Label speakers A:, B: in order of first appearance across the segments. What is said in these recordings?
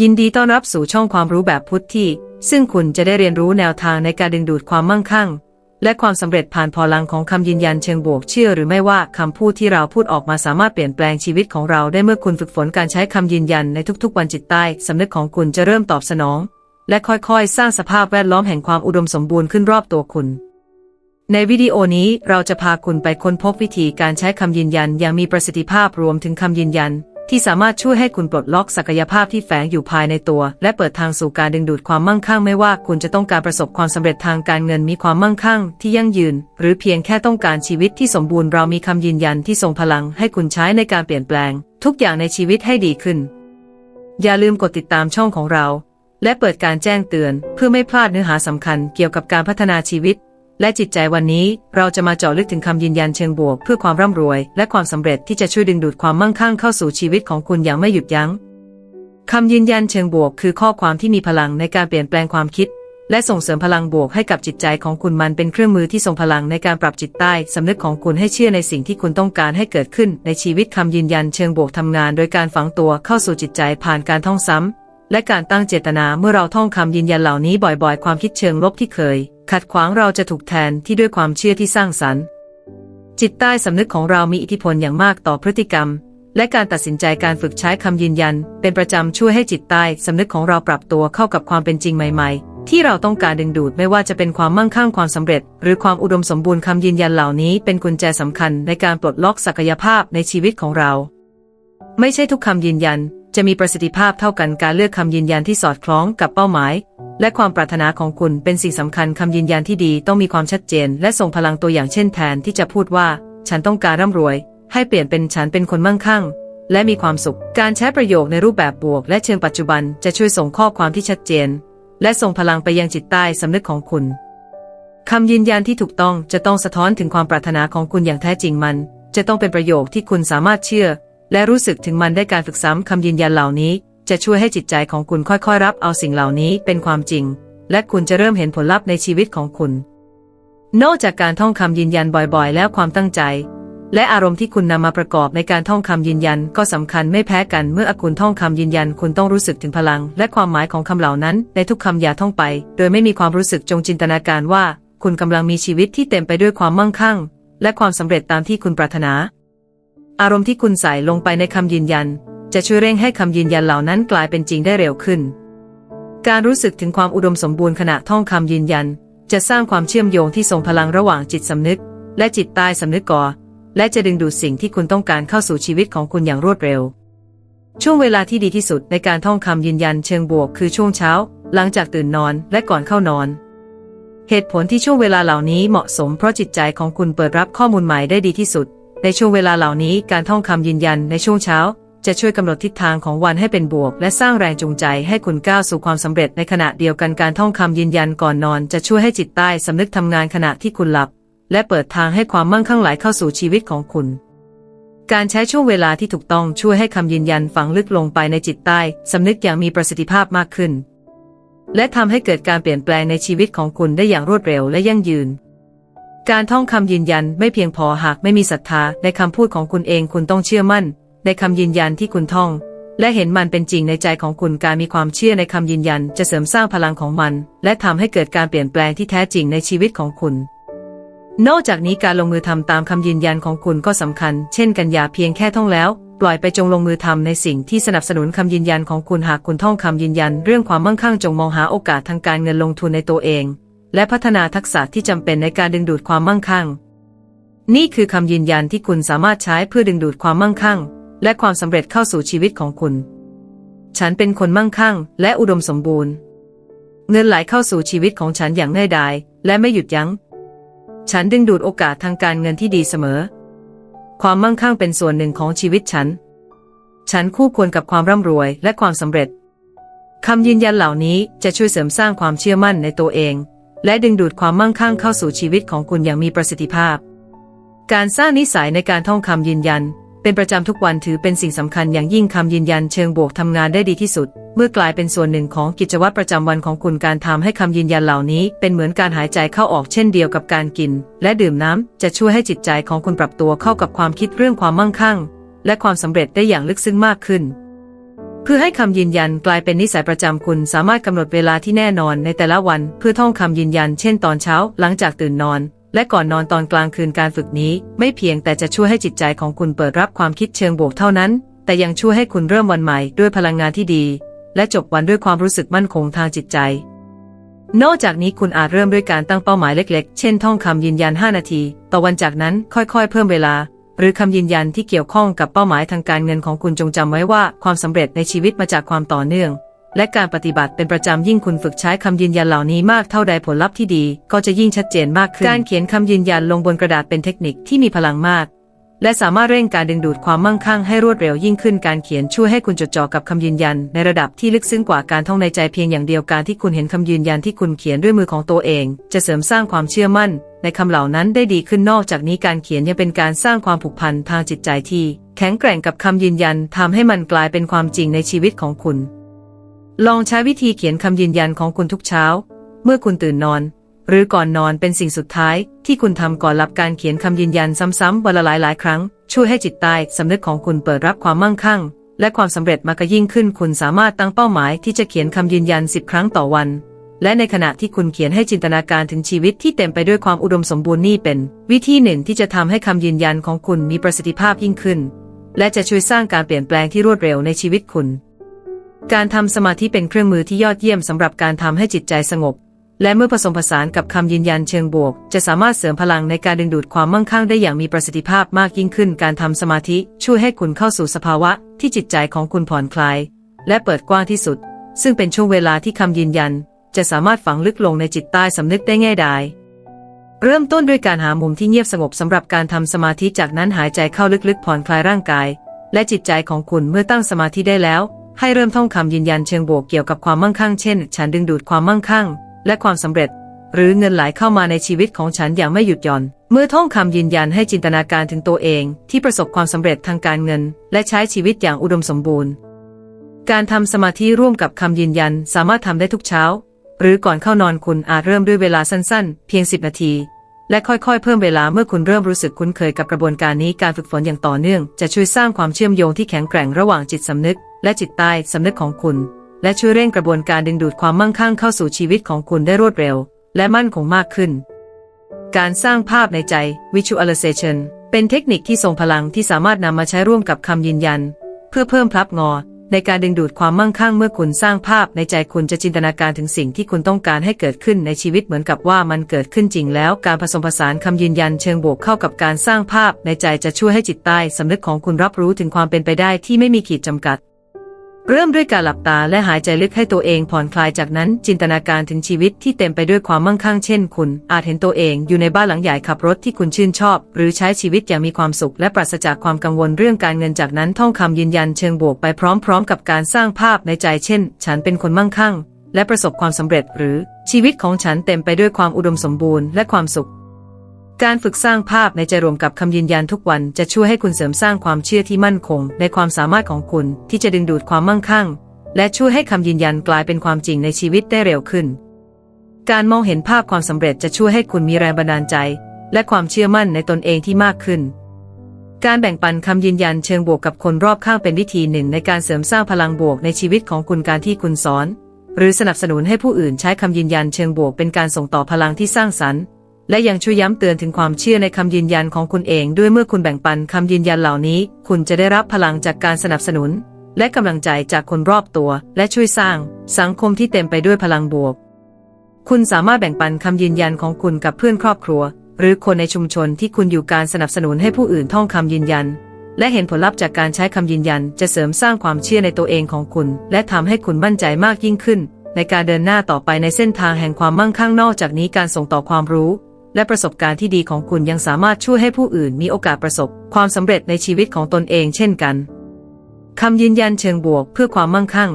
A: ยินดีต้อนรับสู่ช่องความรู้แบบพุทธที่ ซึ่งคุณจะได้เรียนรู้แนวทางในการดึงดูดความมั่งคั่ง และความสำเร็จผ่านพลังของคำยืนยันเชิงบวกเชื่อหรือไม่ว่าคำพูดที่เราพูดออกมาสามารถเปลี่ยนแปลงชีวิตของเราได้เมื่อคุณฝึกฝนการใช้คำยืนยันในทุกๆ วันจิตใต้สำนึกของคุณจะเริ่มตอบสนอง และค่อยๆ สร้างสภาพแวดล้อมแห่งความอุดมสมบูรณ์ขึ้นรอบตัวคุณ ในวิดีโอนี้เราจะพาคุณไปค้นพบวิธีการใช้คำยืนยันอย่างมีประสิทธิภาพรวมถึงคำยืนยัน ที่สามารถช่วยให้คุณปลดล็อกศักยภาพที่แฝงอยู่ภายในตัว และเปิดทางสู่การดึงดูดความมั่งคั่งไม่ว่าคุณจะต้องการประสบความสำเร็จทางการเงินมีความมั่งคั่งที่ยั่งยืน หรือเพียงแค่ต้องการชีวิตที่สมบูรณ์เรามีคำยืนยันที่ทรงพลังให้คุณใช้ในการเปลี่ยนแปลง ทุกอย่างในชีวิตให้ดีขึ้น อย่าลืมกดติดตามช่องของเรา และเปิดการแจ้งเตือน เพื่อไม่พลาดเนื้อหาสำคัญเกี่ยวกับการพัฒนาชีวิต และจิตใจวันนี้เราจะมาเจาะลึกถึงคำยืนยันเชิงบวก เพื่อความร่ำรวย และความสำเร็จที่จะช่วยดึงดูดความมั่งคั่งเข้าสู่ชีวิตของคุณอย่างไม่หยุดยัง้งคำยืนยันเชิงบวก คือข้อความที่มีพลังในการเปลี่ยนแปลงความคิด และส่งเสริมพลังบวกให้กับจิตใจของคุณมันเป็นเครื่องมือที่ทรงพลังในการปรับจิตใต้สำนึกของคุณให้เชื่อในสิ่งที่คุณต้องการให้เกิดขึ้นในชีวิตคำยืนยันเชิงบวกทำงาน โดยการฝังตัวเข้าสู่จิตใจผ่านการท่องซ้ำ และการตั้งเจตนาเมื่อเราท่องคำยืนยันเหล่านี้บ่อยๆ ความคิดเชิงลบที่เคย ขัดขวางเราจะถูกแทนที่ด้วยความเชื่อที่สร้างสรรค์ จิตใต้สำนึกของเรามีอิทธิพลอย่างมากต่อพฤติกรรม และการตัดสินใจการฝึกใช้คำยืนยัน เป็นประจำช่วยให้จิตใต้สำนึกของเราปรับตัวเข้ากับความเป็นจริงใหม่ ๆ ที่เราต้องการดึงดูดไม่ว่าจะเป็นความมั่งคั่งความสำเร็จ หรือความอุดมสมบูรณ์คำยืนยันเหล่านี้ เป็นกุญแจสำคัญในการปลดล็อกศักยภาพในชีวิตของเรา ไม่ใช่ทุกคำยืนยัน จะมีประสิทธิภาพเท่ากันการเลือกคำยืนยันที่สอดคล้องกับเป้าหมาย และความปรารถนาของคุณเป็นสิ่งสำคัญคำยืนยันที่ดีต้องมีความชัดเจน และส่งพลังตัวอย่างเช่นแทนที่จะพูดว่า ฉันต้องการร่ำรวย ให้เปลี่ยนเป็นฉันเป็นคนมั่งคั่ง และมีความสุข การใช้ประโยคในรูปแบบบวก และเชิงปัจจุบันจะช่วยส่งข้อความที่ชัดเจน และส่งพลังไปยังจิตใต้สำนึกของคุณคำยืนยันที่ถูกต้องจะต้องสะท้อนถึงความปรารถนาของคุณอย่างแท้จริงมัน จะต้องเป็นประโยคที่คุณสามารถเชื่อ และรู้สึกถึงมันได้การฝึกซ้ำคำยืนยันเหล่านี้ จะช่วยให้จิตใจของคุณค่อยๆ รับเอาสิ่งเหล่านี้เป็นความจริง และคุณจะเริ่มเห็นผลลัพธ์ในชีวิตของคุณ นอกจากการท่องคำยืนยันบ่อยๆ แล้วความตั้งใจ และอารมณ์ที่คุณนำมาประกอบในการท่องคำยืนยันก็สำคัญไม่แพ้กันเมื่อคุณท่องคำยืนยันคุณต้องรู้สึกถึงพลัง และความหมายของคำเหล่านั้นในทุกคำอย่าท่องไป โดยไม่มีความรู้สึกจงจินตนาการว่า คุณกำลังมีชีวิตที่เต็มไปด้วยความมั่งคั่ง และความสำเร็จตามที่คุณปรารถนา อารมณ์ที่คุณใส่ลงไปในคำยืนยัน จะช่วยเร่งให้คำยืนยันเหล่านั้นกลายเป็นจริงได้เร็วขึ้น การรู้สึกถึงความอุดมสมบูรณ์ขณะท่องคำยืนยัน จะสร้างความเชื่อมโยงที่ทรงพลังระหว่างจิตสำนึก และจิตใต้สำนึกก่อ และจะดึงดูดสิ่งที่คุณต้องการเข้าสู่ชีวิตของคุณอย่างรวดเร็ว ช่วงเวลาที่ดีที่สุดในการท่องคำยืนยันเชิงบวก คือช่วงเช้า หลังจากตื่นนอนและก่อนเข้านอนเหตุผลที่ช่วงเวลาเหล่านี้เหมาะสมเพราะจิตใจของคุณเปิดรับข้อมูลใหม่ได้ดีที่สุด ในช่วงเวลาเหล่านี้การท่องคำยืนยันในช่วงเช้า จะช่วยกำหนดทิศทางของวันให้เป็นบวก และสร้างแรงจูงใจให้คุณก้าวสู่ความสำเร็จในขณะเดียวกันการท่องคำยืนยันก่อนนอน จะช่วยให้จิตใต้สำนึกทำงานขณะที่คุณหลับ และเปิดทางให้ความมั่งคั่งไหลเข้าสู่ชีวิตของคุณ การใช้ช่วงเวลาที่ถูกต้องช่วยให้คำยืนยันฝังลึกลงไปในจิตใต้สำนึกอย่างมีประสิทธิภาพมากขึ้น และทำให้เกิดการเปลี่ยนแปลงในชีวิตของคุณได้อย่างรวดเร็วและยั่งยืน การท่องคำยืนยันไม่เพียงพอหากไม่มีศรัทธาในคำพูดของคุณเองคุณต้องเชื่อมั่น ในคำยืนยันที่คุณท่อง และเห็นมันเป็นจริงในใจของคุณการมีความเชื่อในคำยืนยัน จะเสริมสร้างพลังของมัน และทำให้เกิดการเปลี่ยนแปลงที่แท้จริงในชีวิตของคุณ นอกจากนี้การลงมือทำตามคำยืนยันของคุณก็สำคัญ เช่นกันอย่าเพียงแค่ท่องแล้ว ปล่อยไปจงลงมือทำในสิ่งที่สนับสนุนคำยืนยันของคุณหากคุณท่องคำยืนยัน เรื่องความมั่งคั่งจงมองหาโอกาสทางการเงินลงทุนในตัวเอง และพัฒนาทักษะที่จำเป็นในการดึงดูดความมั่งคั่ง นี่คือคำยืนยันที่คุณสามารถใช้เพื่อดึงดูดความมั่งคั่ง และความสำเร็จเข้าสู่ชีวิตของคุณ ฉันเป็นคนมั่งคั่ง และอุดมสมบูรณ์ เงินไหลเข้าสู่ชีวิตของฉันอย่างง่ายดายและไม่หยุดยัง้ง ฉันดึงดูดโอกาสทางการเงินที่ดีเสมอ ความมั่งคั่งเป็นส่วนหนึ่งของชีวิตฉัน ฉันคู่ควรกับความร่ำรวยและความสำเร็จคำยืนยันเหล่านี้จะช่วยเสริมสร้างความเชื่อมั่นในตัวเอง และดึงดูดความมั่งคั่งเข้าสู่ชีวิตของคุณอย่างมีประสิทธิภาพ การสร้างนิสัยในการท่องคำยืนยัน เป็นประจำทุกวันถือเป็นสิ่งสำคัญอย่างยิ่งคำยืนยันเชิงบวกทำงานได้ดีที่สุด เมื่อกลายเป็นส่วนหนึ่งของกิจวัตรประจำวันของคุณการทำให้คำยืนยันเหล่านี้ เป็นเหมือนการหายใจเข้าออกเช่นเดียวกับการกิน และดื่มน้ำจะช่วยให้จิตใจของคุณปรับตัวเข้ากับความคิดเรื่องความมั่งคั่ง และความสำเร็จได้อย่างลึกซึ้งมากขึ้น เพื่อให้คำยืนยันกลายเป็นนิสัยประจำคุณสามารถกำหนดเวลาที่แน่นอนในแต่ละวัน เพื่อท่องคำยืนยัน เช่นตอนเช้า หลังจากตื่นนอน และก่อนนอนตอนกลางคืนการฝึกนี้ ไม่เพียงแต่จะช่วยให้จิตใจของคุณเปิดรับความคิดเชิงบวกเท่านั้น แต่ยังช่วยให้คุณเริ่มวันใหม่ด้วยพลังงานที่ดี และจบวันด้วยความรู้สึกมั่นคงทางจิตใจ นอกจากนี้คุณอาจเริ่มด้วยการตั้งเป้าหมายเล็ก ๆ เช่นท่องคำยืนยัน 5 นาที ต่อวันจากนั้นค่อยๆ เพิ่มเวลา หรือคำยืนยันที่เกี่ยวข้องกับเป้าหมายทางการเงินของคุณจงจำไว้ว่าความสำเร็จในชีวิตมาจากความต่อเนื่อง และการปฏิบัติเป็นประจำยิ่งคุณฝึกใช้คำยืนยันเหล่านี้มากเท่าใดผลลัพธ์ที่ดี ก็จะยิ่งชัดเจนมากขึ้นการเขียนคำยืนยันลงบนกระดาษเป็นเทคนิคที่มีพลังมาก และสามารถเร่งการดึงดูดความมั่งคั่งให้รวดเร็วยิ่งขึ้นการเขียนช่วยให้คุณจดจ่อกับคำยืนยัน ในระดับที่ลึกซึ้งกว่าการท่องในใจเพียงอย่างเดียวการที่คุณเห็นคำยืนยันที่คุณเขียนด้วยมือของตัวเอง จะเสริมสร้างความเชื่อมั่น ในคำเหล่านั้นได้ดีขึ้นนอกจากนี้การเขียนยังเป็นการสร้างความผูกพันทางจิตใจที่แข็งแกร่งกับคำยืนยันทำให้มันกลายเป็นความจริงในชีวิตของคุณ ลองใช้วิธีเขียนคำยืนยันของคุณทุกเช้า เมื่อคุณตื่นนอน หรือก่อนนอนเป็นสิ่งสุดท้ายที่คุณทำก่อนหลับการเขียนคำยืนยันซ้ำๆวันละหลายๆ ครั้ง ช่วยให้จิตใต้สำนึกของคุณเปิดรับความมั่งคั่ง และความสำเร็จมากยิ่งขึ้นคุณสามารถตั้งเป้าหมายที่จะเขียนคำยืนยันสิบครั้งต่อวัน และในขณะที่คุณเขียนให้จินตนาการถึงชีวิตที่เต็มไปด้วยความอุดมสมบูรณ์นี่เป็น วิธีหนึ่งที่จะทำให้คำยืนยันของคุณมีประสิทธิภาพยิ่งขึ้น และจะช่วยสร้างการเปลี่ยนแปลงที่รวดเร็วในชีวิตคุณการทำสมาธิเป็นเครื่องมือที่ยอดเยี่ยมสำหรับการทำให้จิตใจสงบ และเมื่อผสมผสานกับคำยืนยันเชิงบวก จะสามารถเสริมพลังในการดึงดูดความมั่งคั่งได้อย่างมีประสิทธิภาพมากยิ่งขึ้น การทำสมาธิช่วยให้คุณเข้าสู่สภาวะที่จิตใจของคุณผ่อนคลาย และเปิดกว้างที่สุด ซึ่งเป็นช่วงเวลาที่คำยืนยัน จะสามารถฝังลึกลงในจิตใต้สำนึกได้ง่ายดายเริ่มต้นด้วยการหามุมที่เงียบสงบสำหรับการทำสมาธิจากนั้นหายใจเข้าลึกๆผ่อนคลายร่างกาย และจิตใจของคุณเมื่อตั้งสมาธิได้แล้ว ให้เริ่มท่องคำยืนยันเชิงบวกเกี่ยวกับความมั่งคั่งเช่น ฉันดึงดูดความมั่งคั่ง และความสำเร็จ หรือเงินไหลเข้ามาในชีวิตของฉันอย่างไม่หยุดหย่อน เมื่อท่องคำยืนยันให้จินตนาการถึงตัวเองที่ประสบความสำเร็จทางการเงิน และใช้ชีวิตอย่างอุดมสมบูรณ์ การทำสมาธิร่วมกับคำยืนยันสามารถทำได้ทุกเช้า หรือก่อนเข้านอนคุณอาจเริ่มด้วยเวลาสั้นๆ เพียง 10 นาที และค่อยๆ เพิ่มเวลาเมื่อคุณเริ่มรู้สึกคุ้นเคยกับกระบวนการนี้การฝึกฝนอย่างต่อเนื่อง จะช่วยสร้างความเชื่อมโยงที่แข็งแกร่งระหว่างจิตสำนึก และจิตใต้สำนึกของคุณ และช่วยเร่งกระบวนการดึงดูดความมั่งคั่งเข้าสู่ชีวิตของคุณได้รวดเร็ว และมั่นคงมากขึ้น การสร้างภาพในใจ visualization เป็นเทคนิคที่ทรงพลังที่สามารถนำมาใช้ร่วมกับคำยืนยัน เพื่อเพิ่มพลับงอ ในการดึงดูดความมั่งคั่งเมื่อคุณสร้างภาพในใจคุณจะจินตนาการถึงสิ่งที่คุณต้องการให้เกิดขึ้นในชีวิตเหมือนกับว่ามันเกิดขึ้นจริงแล้ว การผสมผสานคำยืนยันเชิงบวกเข้ากับการสร้างภาพในใจจะช่วยให้จิตใต้สำนึกของคุณรับรู้ถึงความเป็นไปได้ที่ไม่มีขีดจำกัด เริ่มด้วยการหลับตาและหายใจลึกให้ตัวเองผ่อนคลายจากนั้นจินตนาการถึงชีวิตที่เต็มไปด้วยความมั่งคั่งเช่นคุณ อาจเห็นตัวเองอยู่ในบ้านหลังใหญ่ขับรถที่คุณชื่นชอบ หรือใช้ชีวิตอย่างมีความสุขและปราศจากความกังวลเรื่องการเงินจากนั้นท่องคำยืนยันเชิงบวกไปพร้อมๆ กับการสร้างภาพในใจเช่น ฉันเป็นคนมั่งคั่ง และประสบความสำเร็จหรือชีวิตของฉันเต็มไปด้วยความอุดมสมบูรณ์และความสุข การฝึกสร้างภาพในใจรวมกับคำยืนยันทุกวันจะช่วยให้คุณเสริมสร้างความเชื่อที่มั่นคง ในความสามารถของคุณที่จะดึงดูดความมั่งคั่ง และช่วยให้คำยืนยันกลายเป็นความจริงในชีวิตได้เร็วขึ้น การมองเห็นภาพความสำเร็จจะช่วยให้คุณมีแรงบันดาลใจ และความเชื่อมั่นในตนเองที่มากขึ้น การแบ่งปันคำยืนยันเชิงบวกกับคนรอบข้างเป็นวิธีหนึ่ง ในการเสริมสร้างพลังบวกในชีวิตของคุณการที่คุณสอน หรือสนับสนุนให้ผู้อื่นใช้คำยืนยันเชิงบวกเป็นการส่งต่อพลังที่สร้างสรรค์ และยังช่วยย้ำเตือนถึงความเชื่อในคำยืนยันของคุณเองด้วยเมื่อคุณแบ่งปันคำยืนยันเหล่านี้ คุณจะได้รับพลังจากการสนับสนุน และกำลังใจจากคนรอบตัว และช่วยสร้าง สังคมที่เต็มไปด้วยพลังบวก คุณสามารถแบ่งปันคำยืนยันของคุณกับเพื่อนครอบครัว หรือคนในชุมชนที่คุณอยู่การสนับสนุนให้ผู้อื่นท่องคำยืนยัน และเห็นผลลัพธ์จากการใช้คำยืนยัน จะเสริมสร้างความเชื่อในตัวเองของคุณ และทำให้คุณมั่นใจมากยิ่งขึ้น ในการเดินหน้าต่อไปในเส้นทางแห่งความมั่งคั่งนอกจากนี้การส่งต่อความรู้ และประสบการณ์ที่ดีของคุณยังสามารถช่วยให้ผู้อื่นมีโอกาสประสบ ความสำเร็จในชีวิตของตนเองเช่นกันคำยืนยันเชิงบวกเพื่อความมั่งคั่ง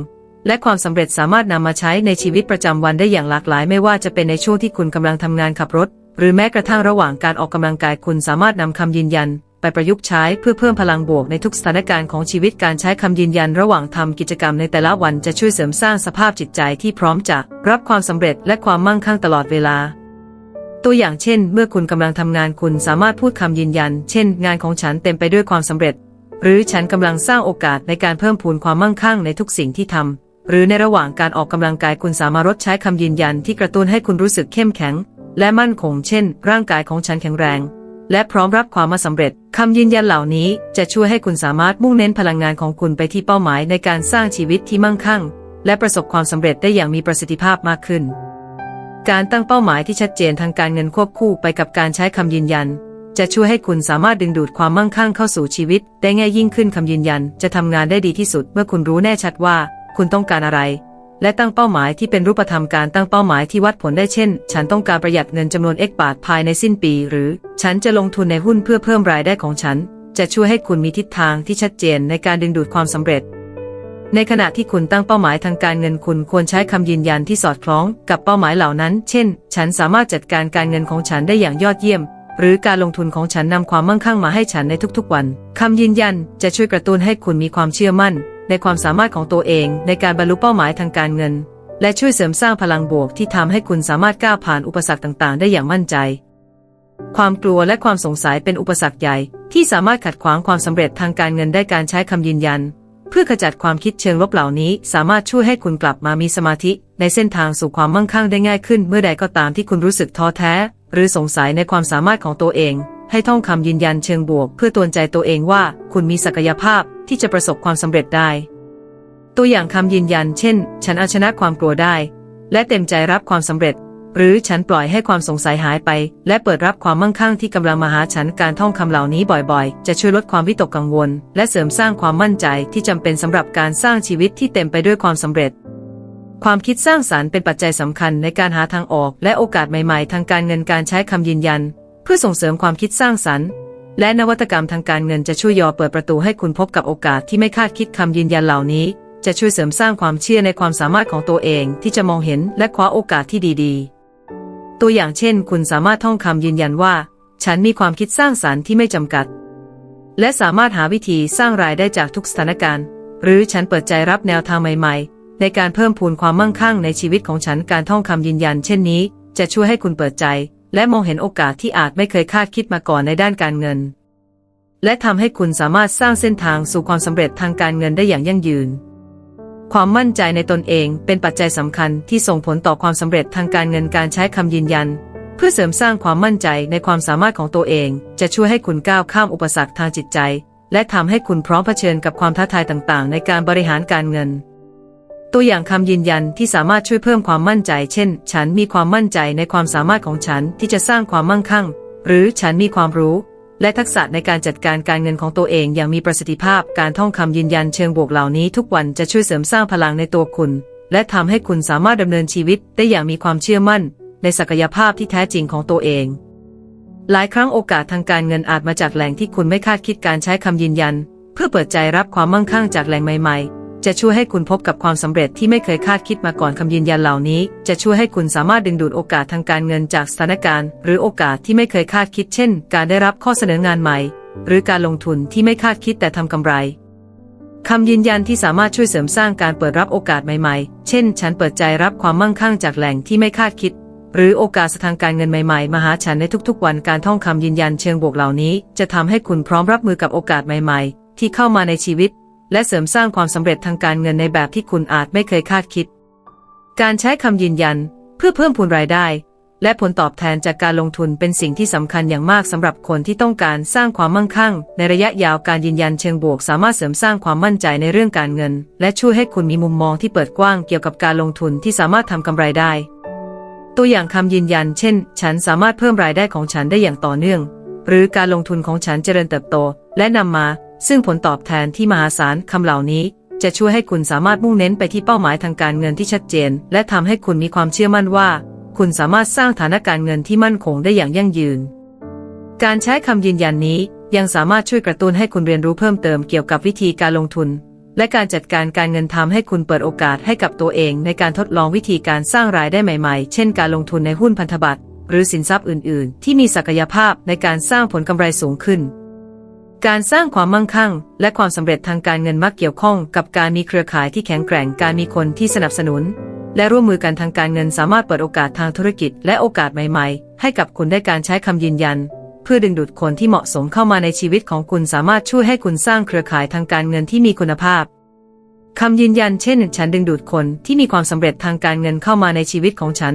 A: และความสำเร็จสามารถนำมาใช้ในชีวิตประจำวันได้อย่างหลากหลาย ไม่ว่าจะเป็นในช่วงที่คุณกำลังทำงานขับรถ หรือแม้กระทั่งระหว่างการออกกำลังกายคุณสามารถนำคำยืนยัน ไปประยุกต์ใช้เพื่อเพิ่มพลังบวกในทุกสถานการณ์ของชีวิตการใช้คำยืนยัน ระหว่างทำกิจกรรมในแต่ละวันจะช่วยเสริมสร้างสภาพจิตใจที่พร้อมจะรับความสำเร็จและความมั่งคั่งตลอดเวลา ตัวอย่างเช่น เมื่อคุณกำลังทำงานคุณสามารถพูดคำยืนยัน เช่น งานของฉันเต็มไปด้วยความสำเร็จ หรือฉันกำลังสร้างโอกาสในการเพิ่มพูนความมั่งคั่งในทุกสิ่งที่ทำ หรือในระหว่างการออกกำลังกายคุณสามารถลดใช้คำยืนยันที่กระตุ้นให้คุณรู้สึกเข้มแข็ง และมั่นคง เช่น ร่างกายของฉันแข็งแรง และพร้อมรับความมาสำเร็จคำยืนยันเหล่านี้จะช่วยให้คุณสามารถมุ่งเน้นพลังงานของคุณไปที่เป้าหมายในการสร้างชีวิตที่มั่งคั่ง และประสบความสำเร็จได้อย่างมีประสิทธิภาพมากขึ้น การตั้งเป้าหมายที่ชัดเจนทางการเงินควบคู่ไปกับการใช้คำยืนยัน จะช่วยให้คุณสามารถดึงดูดความมั่งคั่งเข้าสู่ชีวิต ได้ง่ายยิ่งขึ้นคำยืนยัน จะทำงานได้ดีที่สุด เมื่อคุณรู้แน่ชัดว่า คุณต้องการอะไร และตั้งเป้าหมายที่เป็นรูปธรรมการตั้งเป้าหมายที่วัดผลได้เช่น ฉันต้องการประหยัดเงินจำนวน X บาทภายในสิ้นปี หรือฉันจะลงทุนในหุ้นเพื่อเพิ่มรายได้ของฉัน จะช่วยให้คุณมีทิศทางที่ชัดเจนในการดึงดูดความสำเร็จ ในขณะที่คุณตั้งเป้าหมายทางการเงินคุณควรใช้คำยืนยันที่สอดคล้องกับเป้าหมายเหล่านั้น เช่น ฉันสามารถจัดการการเงินของฉันได้อย่างยอดเยี่ยม หรือการลงทุนของฉันนำความมั่งคั่งมาให้ฉันในทุกๆวัน คำยืนยันจะช่วยกระตุ้นให้คุณมีความเชื่อมั่น ในความสามารถของตัวเองในการบรรลุเป้าหมายทางการเงิน และช่วยเสริมสร้างพลังบวกที่ทำให้คุณสามารถก้าวผ่านอุปสรรคต่างๆ ได้อย่างมั่นใจ ความกลัวและความสงสัยเป็นอุปสรรคใหญ่ ที่สามารถขัดขวางความสำเร็จทางการเงินได้การใช้คำยืนยัน เพื่อขจัดความคิดเชิงลบเหล่านี้ สามารถช่วยให้คุณกลับมามีสมาธิ ในเส้นทางสู่ความมั่งคั่งได้ง่ายขึ้น เมื่อใดก็ตามที่คุณรู้สึกท้อแท้ หรือสงสัยในความสามารถของตัวเอง ให้ท่องคำยืนยันเชิงบวก เพื่อตือนใจตัวเองว่า คุณมีศักยภาพที่จะประสบความสำเร็จได้ ตัวอย่างคำยืนยัน เช่น ฉันเอาชนะความกลัวได้ และเต็มใจรับความสำเร็จ หรือฉันปล่อยให้ความสงสัยหายไป และเปิดรับความมั่งคั่งที่กำลังมาหาฉันการท่องคำเหล่านี้บ่อยๆ จะช่วยลดความวิตกกังวล และเสริมสร้างความมั่นใจที่จำเป็นสำหรับการสร้างชีวิตที่เต็มไปด้วยความสำเร็จ ความคิดสร้างสารรค์เป็นปัจจัยสำคัญในการหาทางออก และโอกาสใหม่ๆ ทางการเงินการใช้คำยืนยัน เพื่อส่งเสริมความคิดสร้างสรรค์ และนวัตกรรมทางการเงินจะช่วยยอเปิดประตูให้คุณพบกับโอกาสที่ไม่คาดคิดคำยืนยันเหล่านี้ จะช่วยเสริมสร้างความเชื่อในความสามารถของตัวเอง ที่จะมองเห็นและคว้าโอกาสที่ดี ๆ ตัวอย่างเช่น คุณสามารถท่องคำยืนยันว่า ฉันมีความคิดสร้างสารรค์ที่ไม่จำกัด และสามารถหาวิธีสร้างรายได้จากทุกสถานการณ์ หรือฉันเปิดใจรับแนวทางใหม่ ๆ ในการเพิ่มพูนความมั่งคั่งในชีวิตของฉันการท่องคำยืนยัน เช่นนี้ จะช่วยให้คุณเปิดใจ และมองเห็นโอกาสที่อาจไม่เคยคาดคิดมาก่อนในด้านการเงิน และทำให้คุณสามารถสร้างเส้นทางสู่ความสำเร็จทางการเงินได้อย่างยั่งยืน ความมั่นใจในตนเองเป็นปัจจัยสำคัญที่ส่งผลต่อความสำเร็จทางการเงินการใช้คำยืนยัน เพื่อเสริมสร้างความมั่นใจในความสามารถของตัวเอง จะช่วยให้คุณก้าวข้ามอุปสรรคทางจิตใจ และทำให้คุณพร้อมเผชิญกับความท้าทายต่างๆ ในการบริหารการเงิน ตัวอย่างคำยืนยันที่สามารถช่วยเพิ่มความมั่นใจ เช่น ฉันมีความมั่นใจในความสามารถของฉันที่จะสร้างความมั่งคั่ง หรือฉันมีความรู้ และทักษะในการจัดการการเงินของตัวเองอย่างมีประสิทธิภาพ การท่องคำยืนยันเชิงบวกเหล่านี้ทุกวันจะช่วยเสริมสร้างพลังในตัวคุณ และทำให้คุณสามารถดำเนินชีวิตได้อย่างมีความเชื่อมั่น ในศักยภาพที่แท้จริงของตัวเอง หลายครั้งโอกาสทางการเงินอาจมาจากแหล่งที่คุณไม่คาดคิดการใช้คำยืนยัน เพื่อเปิดใจรับความมั่งคั่งจากแหล่งใหม่ๆ จะช่วยให้คุณพบกับความสำเร็จที่ไม่เคยคาดคิดมาก่อนคำยืนยันเหล่านี้ จะช่วยให้คุณสามารถดึงดูดโอกาสทางการเงินจากสถานการณ์ หรือโอกาสที่ไม่เคยคาดคิดเช่น การได้รับข้อเสนองานใหม่ หรือการลงทุนที่ไม่คาดคิดแต่ทำกำไรคำยืนยันที่สามารถช่วยเสริมสร้างการเปิดรับโอกาสใหม่ๆ เช่น ฉันเปิดใจรับความมั่งคั่งจากแหล่งที่ไม่คาดคิด หรือโอกาสทางการเงินใหม่ๆ มาหาฉันในทุกๆ วันการท่องคำยืนยันเชิงบวกเหล่านี้ จะทำให้คุณพร้อมรับมือกับโอกาสใหม่ๆ ที่เข้ามาในชีวิต และเสริมสร้างความสำเร็จทางการเงินในแบบที่คุณอาจไม่เคยคาดคิด การใช้คำยืนยันเพื่อเพิ่มพูนรายได้ และผลตอบแทนจากการลงทุนเป็นสิ่งที่สำคัญอย่างมากสำหรับคนที่ต้องการสร้างความมั่งคั่ง ในระยะยาวการยืนยันเชิงบวก สามารถเสริมสร้างความมั่นใจในเรื่องการเงิน และช่วยให้คุณมีมุมมองที่เปิดกว้างเกี่ยวกับการลงทุนที่สามารถทำกำไรได้ ตัวอย่างคำยืนยัน เช่น ฉันสามารถเพิ่มรายได้ของฉันได้อย่างต่อเนื่อง หรือการลงทุนของฉันเจริญเติบโต และนำมา ซึ่งผลตอบแทนที่มหาศาลคำเหล่านี้ จะช่วยให้คุณสามารถมุ่งเน้นไปที่เป้าหมายทางการเงินที่ชัดเจน และทำให้คุณมีความเชื่อมั่นว่า คุณสามารถสร้างฐานะการเงินที่มั่นคงได้อย่างยั่งยืน การใช้คำยืนยันนี้ยังสามารถช่วยกระตุ้นให้คุณเรียนรู้เพิ่มเติมเกี่ยวกับวิธีการลงทุน และการจัดการการเงินทำให้คุณเปิดโอกาสให้กับตัวเอง ในการทดลองวิธีการสร้างรายได้ใหม่ๆ เช่น การลงทุนในหุ้นพันธบัตรหรือสินทรัพย์อื่น ๆ ที่มีศักยภาพในการสร้างผลกำไรสูงขึ้น การสร้างความมั่งคั่ง และความสำเร็จทางการเงินมักเกี่ยวข้องกับการมีเครือข่ายที่แข็งแกร่ง การมีคนที่สนับสนุน และร่วมมือกันทางการเงินสามารถเปิดโอกาสทางธุรกิจ และโอกาสใหม่ ๆ ให้กับคุณได้การใช้คำยืนยันเพื่อพื่อดึงดูดคนที่เหมาะสมเข้ามาในชีวิตของคุณสามารถช่วยให้คุณสร้างเครือข่ายทางการเงินที่มีคุณภาพคำยืนยันเช่น ฉันดึงดูดคนที่มีความสำเร็จทางการเงินเข้ามาในชีวิตของฉัน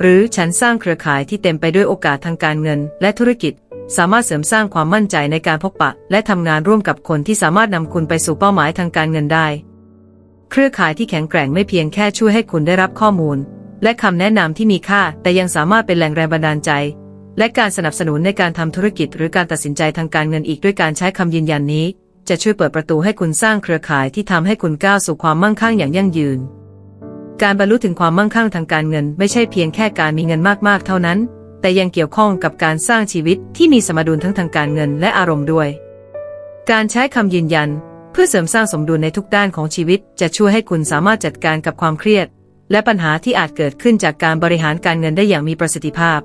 A: หรือฉันสร้างเครือข่ายที่เต็มไปด้วยโอกาสทางการเงิน และธุรกิจ สามารถเสริมสร้างความมั่นใจในการพบปะ และทำงานร่วมกับคนที่สามารถนำคุณไปสู่เป้าหมายทางการเงินได้ เครือข่ายที่แข็งแกร่งไม่เพียงแค่ช่วยให้คุณได้รับข้อมูล และคำแนะนำที่มีค่า แต่ยังสามารถเป็นแหล่งแรงบันดาลใจ และการสนับสนุนในการทำธุรกิจ หรือการตัดสินใจทางการเงินอีกด้วยการใช้คำยืนยันนี้ จะช่วยเปิดประตูให้คุณสร้างเครือข่ายที่ทำให้คุณก้าวสู่ความมั่งคั่งอย่างยั่งยืนการบรรลุถึงความมั่งคั่งทางการเงิน ไม่ใช่เพียงแค่การมีเงินมากๆ เท่านั้น แต่ยังเกี่ยวข้องกับการสร้างชีวิตที่มีสมดุลทั้งทางการเงินและอารมณ์ด้วย การใช้คำยืนยัน เพื่อเสริมสร้างสมดุลในทุกด้านของชีวิต จะช่วยให้คุณสามารถจัดการกับความเครียด และปัญหาที่อาจเกิดขึ้นจากการบริหารการเงินได้อย่างมีประสิทธิภาพ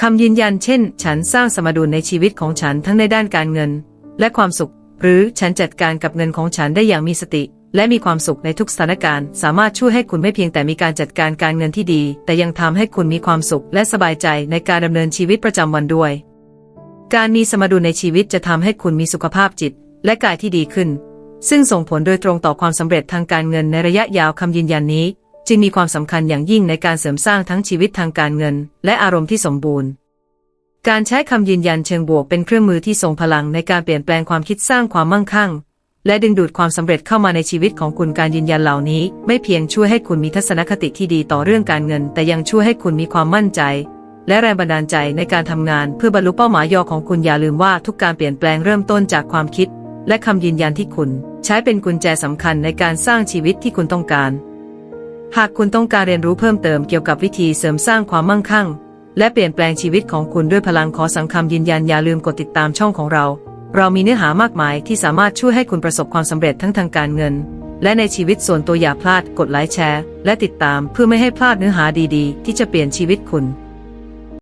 A: คำยืนยันเช่น ฉันสร้างสมดุลในชีวิตของฉันทั้งในด้านการเงิน และความสุข หรือฉันจัดการกับเงินของฉันได้อย่างมีสติ และมีความสุขในทุกสถานการณ์ สามารถช่วยให้คุณไม่เพียงแต่มีการจัดการการเงินที่ดี แต่ยังทำให้คุณมีความสุขและสบายใจในการดำเนินชีวิตประจำวันด้วย การมีสมดุลในชีวิตจะทำให้คุณมีสุขภาพจิต และกายที่ดีขึ้น ซึ่งส่งผลโดยตรงต่อความสำเร็จทางการเงินในระยะยาวคำยืนยันนี้ จึงมีความสำคัญอย่างยิ่งในการเสริมสร้างทั้งชีวิตทางการเงิน และอารมณ์ที่สมบูรณ์การใช้คำยืนยันเชิงบวกเป็นเครื่องมือที่ทรงพลังในการเปลี่ยนแปลงความคิดสร้างความมั่งคั่ง และดึงดูดความสำเร็จเข้ามาในชีวิตของคุณการยืนยันเหล่านี้ ไม่เพียงช่วยให้คุณมีทัศนคติที่ดีต่อเรื่องการเงิน แต่ยังช่วยให้คุณมีความมั่นใจ และแรงบันดาลใจในการทำงาน เพื่อบรรลุเป้าหมายยอของคุณอย่าลืมว่าทุกการเปลี่ยนแปลงเริ่มต้นจากความคิด และคำยืนยันที่คุณ ใช้เป็นกุญแจสำคัญในการสร้างชีวิตที่คุณต้องการ หากคุณต้องการเรียนรู้เพิ่มเติมเกี่ยวกับวิธีเสริมสร้างความมั่งคั่ง และเปลี่ยนแปลงชีวิตของคุณด้วยพลังขอสังคำยืนยันอย่าลืมกดติดตามช่องของเรา เรามีเนื้อหามากมายที่สามารถช่วยให้คุณประสบความสำเร็จทั้งทางการเงิน และในชีวิตส่วนตัวอย่าพลาดกดไลค์แชร์ และติดตามเพื่อไม่ให้พลาดเนื้อหาดีๆ ที่จะเปลี่ยนชีวิตคุณ